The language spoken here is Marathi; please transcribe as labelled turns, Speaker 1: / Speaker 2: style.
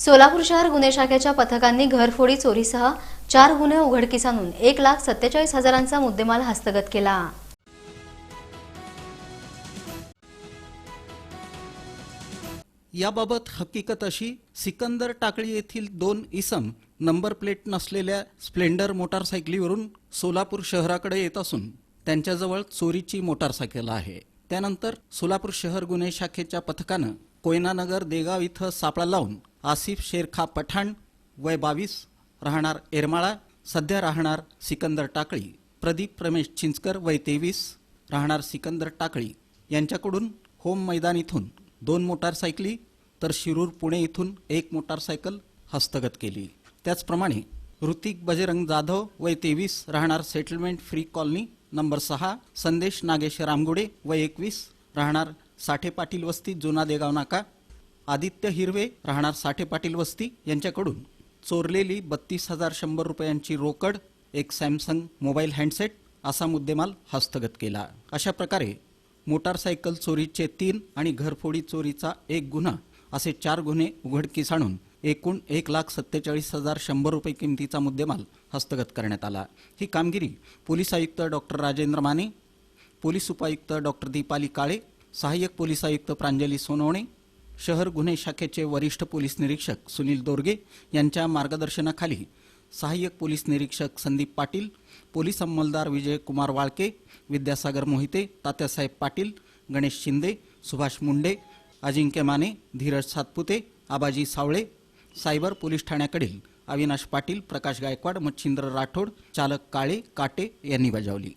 Speaker 1: सोलापूर शहर गुन्हे शाखेच्या पथकांनी घरफोडी चोरीसह चार गुन्हे उघडकीस आणून एक लाख सत्तेचाळीस हजारांचा मुद्देमाल हस्तगत केला.
Speaker 2: याबाबत हकीकत अशी सिकंदर टाकळी येथील दोन इसम नंबर प्लेट नसलेल्या स्प्लेंडर मोटारसायकलीवरून सोलापूर शहराकडे येत असून त्यांच्याजवळ चोरीची मोटारसायकल आहे. त्यानंतर सोलापूर शहर गुन्हे शाखेच्या पथकानं कोयनानगर देगाव इथं सापळा लावून आसिफ शेरखा पठाण वय बावीस राहणार एरमाळा सध्या राहणार सिकंदर टाकळी प्रदीप रमेश चिंचकर वय तेवीस राहणार सिकंदर टाकळी. यांच्याकडून होम मैदान इथून दोन मोटारसायकली तर शिरूर पुणे इथून एक मोटारसायकल हस्तगत केली. त्याचप्रमाणे ऋतिक बजरंग जाधव वय तेवीस राहणार सेटलमेंट फ्री कॉलनी नंबर सहा संदेश नागेश रामगुडे वय एकवीस राहणार साठे पाटील वस्ती जुना देगाव नाका आदित्य हिरवे राहणार साठे पाटील वस्ती यांच्याकडून चोरलेली बत्तीस हजार शंभर रुपयांची रोकड एक सॅमसंग मोबाईल हँडसेट असा मुद्देमाल हस्तगत केला. अशा प्रकारे मोटारसायकल चोरीचे तीन आणि घरफोडी चोरीचा एक गुन्हा असे चार गुन्हे उघडकीस आणून एकूण एक लाख सत्तेचाळीस हजार शंभर रुपये किमतीचा मुद्देमाल हस्तगत करण्यात आला. ही कामगिरी पोलीस आयुक्त डॉक्टर राजेंद्र माने पोलीस उपायुक्त डॉक्टर दीपाली काळे सहाय्यक पोलीस आयुक्त प्रांजली सोनवणे शहर गुन्हे शाखेचे वरिष्ठ पोलीस निरीक्षक सुनील दोरगे यांच्या मार्गदर्शनाखाली सहाय्यक पोलीस निरीक्षक संदीप पाटील पोलीस अंमलदार विजय कुमार वाळके विद्यासागर मोहिते तात्यासाहेब पाटील गणेश शिंदे सुभाष मुंडे अजिंक्य माने धीरज सातपुते आबाजी सावळे सायबर पोलीस ठाण्याकडील अविनाश पाटील प्रकाश गायकवाड मच्छिंद्र राठोड चालक काळे काटे यांनी बजावली.